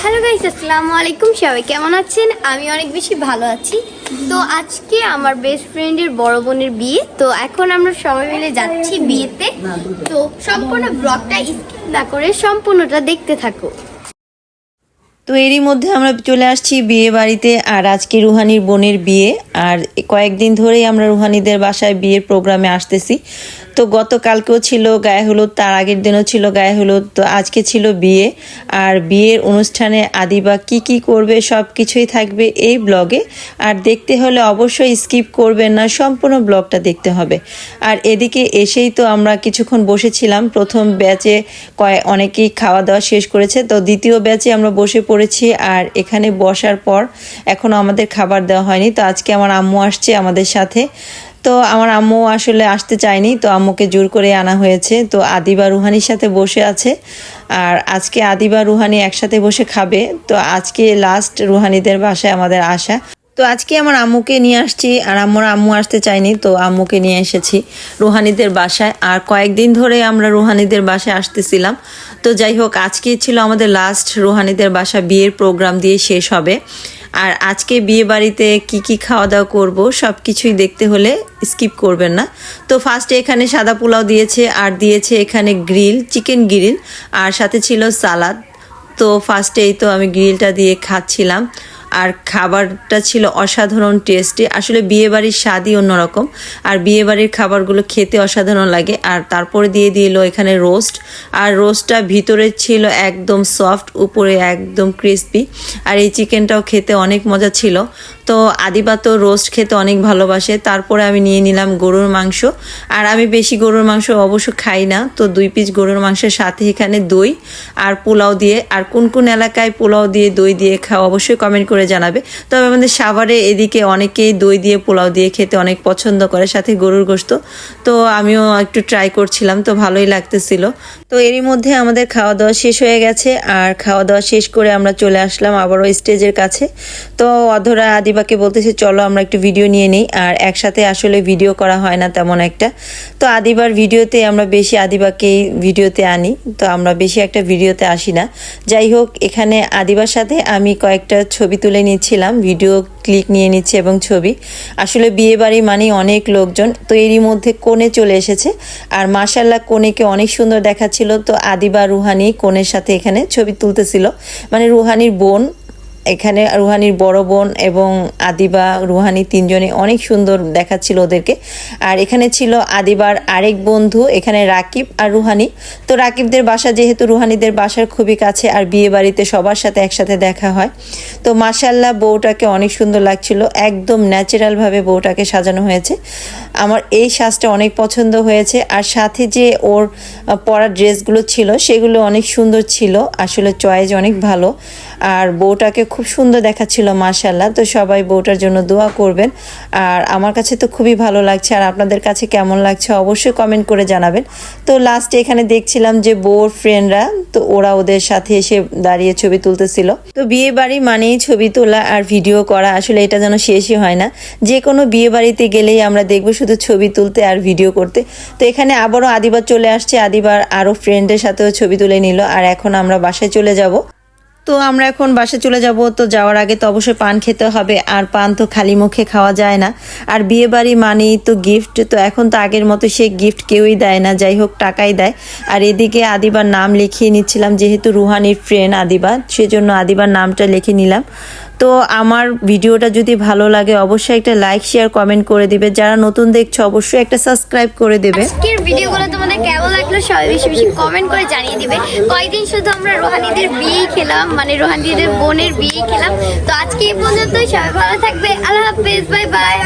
Hello guys আসসালামু আলাইকুম। সবাই কেমন আছেন? আমি অনেক বেশি ভালো আছি। তো আজকে আমার বেস্ট ফ্রেন্ডের বড় বোনের বিয়ে। তো এখন আমরা সবাই মিলে যাচ্ছি বিয়েতে। তো সম্পূর্ণ ব্লগটা স্কিপ না করে সম্পূর্ণটা দেখতে থাকো। তো এরই মধ্যে আমরা চলে আসছি বিয়ে বাড়িতে আর আজকে রুহানির বোনের বিয়ে। আর কয়েকদিন ধরেই আমরা রুহানিদের বাসায় বিয়ের প্রোগ্রামে আসতেছি। তো গতকালকেও ছিল, গায়ে হলুদ, তার আগের দিনও ছিল গায়ে হলুদ, তো আজকে ছিল বিয়ে। আর বিয়ের অনুষ্ঠানে আদিবা কি কি করবে সব কিছুই থাকবে এই ব্লগে। আর দেখতে হলে অবশ্যই স্কিপ করবেন না, সম্পূর্ণ ব্লগটা দেখতে হবে। আর এদিকে এসেই তো আমরা কিছুক্ষণ বসেছিলাম, প্রথম ব্যাচে কয়, অনেকেই খাওয়া দাওয়া শেষ করেছে, তো দ্বিতীয় ব্যাচে আমরা বসে পড়েছি, আর এখানে বসার পর এখনও আমাদের খাবার দেওয়া হয়নি, তো আজকে আমার আম্মু আসছে আমাদের সাথে। তো আমার আম্মু আসলে আসতে চায়নি, তো আম্মুকে জোর করে আনা হয়েছে। তো আদিবা রুহানির সাথে বসে আছে। আর আজকে আদিবা রুহানি একসাথে বসে খাবে। তো আজকে লাস্ট রুহানিদের বাসায় আমাদের আসা। তো আজকে আমার আম্মুকে নিয়ে আসছি, আর আমার আম্মু আসতে চাইনি তো আম্মুকে নিয়ে এসেছি রুহানিদের বাসায়। আর কয়েকদিন ধরে আমরা রুহানিদের বাসায় আসতেছিলাম। তো যাই হোক, আজকে ছিল আমাদের লাস্ট রুহানিদের বাসা বিয়ের প্রোগ্রাম দিয়ে শেষ হবে। আর আজকে বিয়ে বাড়িতে কি কি খাওয়া দাওয়া করব সব কিছুই দেখতে হলে স্কিপ করবেন না। তো ফার্স্টে এখানে সাদা পোলাও দিয়েছে, আর দিয়েছে এখানে গ্রিল চিকেন গ্রিল আর সাথে ছিল সালাদ তো ফার্স্টেই তো আমি গ্রিলটা দিয়ে খাচ্ছিলাম। আর খাবারটা ছিল অসাধারণ টেস্টি আসলে বিয়েবাড়ির স্বাদই অন্যরকম। আর বিয়ে বাড়ির খাবারগুলো খেতে অসাধারণ লাগে। আর তারপরে দিয়ে দিল এখানে রোস্ট আর রোস্টটা ভিতরে ছিল একদম সফট উপরে একদম ক্রিস্পি আর এই চিকেনটাও খেতে অনেক মজা ছিল। তো আদিবা তো রোস্ট খেতে অনেক ভালোবাসে। তারপরে আমি নিয়ে নিলাম গরুর মাংস। আর আমি বেশি গরুর মাংস অবশ্য খাই না। তো দুই পিস গরুর মাংসের সাথে এখানে দই আর পোলাও দিয়ে আর কোন কোন এলাকায় পোলাও দিয়ে দই দিয়ে খাওয়া অবশ্যই কমেন্ট করে জানাবে। তবে আমাদের সাভারে এদিকে অনেকেই দই দিয়ে পোলাও দিয়ে খেতে অনেক পছন্দ করে, সাথে গরুর গোস্ত তো আমিও একটু ট্রাই করছিলাম, তো ভালোই লাগতেছিল। তো এরই মধ্যে আমাদের খাওয়া দাওয়া শেষ হয়ে গেছে। আর খাওয়া দাওয়া শেষ করে আমরা চলে আসলাম আবারও স্টেজের কাছে। তো অধরা আদিবাকে বলতেছে, চলো আমরা একটু ভিডিও নিয়ে নিই। আর একসাথে আসলে ভিডিও করা হয় না তেমন একটা। তো আদিবার ভিডিওতে আমরা বেশি, আদিবাকেই ভিডিওতে আনি। তো আমরা বেশি একটা ভিডিওতে আসি না। যাই হোক, এখানে আদিবার সাথে আমি কয়েকটা ছবি তুলে নিচ্ছিলাম। ভিডিও ক্লিক নিয়ে নিচ্ছে এবং ছবি। আসলে বিয়ে বাড়ি মানেই অনেক লোকজন। তো এরই মধ্যে কোণে চলে এসেছে। আর মাসাল্লাহ কোণেকে অনেক সুন্দর দেখাচ্ছিল। তো আদিবা রুহানি কোণের সাথে এখানে ছবি তুলতেছিল। মানে রুহানির বোন এখানে রুহানির বড় বোন এবং আদিবা, রুহানি তিনজনে অনেক সুন্দর দেখাচ্ছিল ওদেরকে। আর এখানে ছিল আদিবার আরেক বন্ধু, এখানে রাকিব আর রুহানি। তো রাকিবদের বাসা যেহেতু রুহানিদের বাসার খুবই কাছে আর বিয়ে বাড়িতে সবার সাথে একসাথে দেখা হয়। তো মাসাল্লাহ বউটাকে অনেক সুন্দর লাগছিল, একদম ন্যাচারালভাবে বউটাকে সাজানো হয়েছে। আমার এই সাজটা অনেক পছন্দ হয়েছে আর সাথে যে ওর পরা ড্রেসগুলো ছিল সেগুলো অনেক সুন্দর ছিল। আসলে চয়েস অনেক ভালো। আর বউটাকে খুব সুন্দর দেখাচ্ছিল মার্শাল্লাহ তো সবাই বউটার জন্য দোয়া করবেন। আর আমার কাছে তো খুবই ভালো লাগছে, আর আপনাদের কাছে কেমন লাগছে অবশ্যই কমেন্ট করে জানাবেন। তো লাস্টে এখানে দেখছিলাম যে বউর ফ্রেন্ডরা তো ওরা ওদের সাথে এসে দাঁড়িয়ে ছবি তুলতেছিল। তো বিয়ে বাড়ি মানেই ছবি তোলা আর ভিডিও করা, আসলে এটা যেন শেষই হয় না। যে কোনো বিয়ে বাড়িতে গেলেই আমরা দেখব শুধু ছবি তুলতে আর ভিডিও করতে। তো এখানে আবারও আদিবার চলে আসছে, আদিবার আরও ফ্রেন্ডের সাথেও ছবি তুলে নিল, আর এখন আমরা বাসায় চলে যাব। তো আমরা এখন বাসে চলে যাব। তো যাওয়ার আগে তো অবশ্যই পান খেতে হবে। আর পান তো খালি মুখে খাওয়া যায় না। আর বিয়ে বাড়ি মানেই তো গিফট তো এখন তো আগের মতো সে গিফট কেউই দেয় না। যাই হোক, টাকাই দেয়। আর এদিকে আদিবার নাম লিখিয়ে নিচ্ছিলাম, যেহেতু রুহানির ফ্রেন্ড আদিবা, সেজন্য আদিবার নামটা লিখে নিলাম। তো আমার ভিডিওটা যদি ভালো লাগে, অবশ্যই একটা লাইক শেয়ার কমেন্ট করে দিবে। যারা নতুন দেখছ, অবশ্যই একটা সাবস্ক্রাইব করে দেবে। আজকের ভিডিওগুলো তোমাদের কেমন লাগল, সবাই বেশি বেশি কমেন্ট করে জানিয়ে দিবে। কয়েকদিন শুধু আমরা রোহানিদের বিয়ে খেলাম মানে রোহানিদের বোনের বিয়ে খেলাম। তো আজকে এই পর্যন্তই, সবাই ভালো থাকবে। আল্লাহ হাফেজ বাই বাই